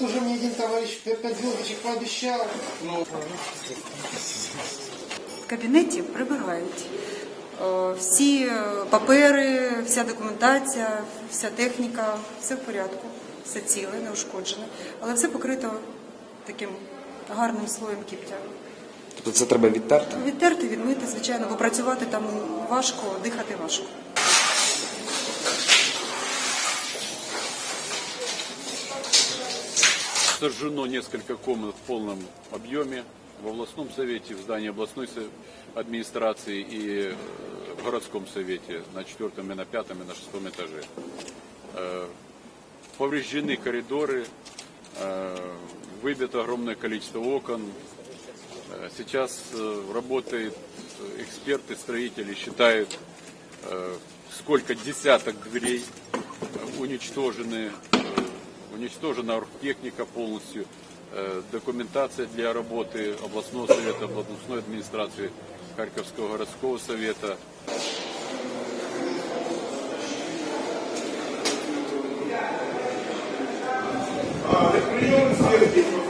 товарищ пять звездочек пообещал. Ну, В кабінеті прибирають. Е, Всі е, папери, вся документація, вся техніка, все в порядку, все ціле, не ушкоджене. Але все покрито таким гарним слоєм кіптя. Тобто це треба відтерти? Відтерти, відмити, звичайно, бо працювати там важко, дихати важко. Сожжено несколько комнат в полном объеме в областном совете, в здании областной администрации и э, в городском совете на четвертом и на пятом и на шестом этаже. Э, Повреждены коридоры, э, выбито огромное количество окон. Сейчас работают э, эксперты, строители, считают, сколько десяток дверей уничтожены, уничтожена оргтехника полностью, э, документация для работы областного совета, областной администрации, Харьковского городского совета. прием сверху.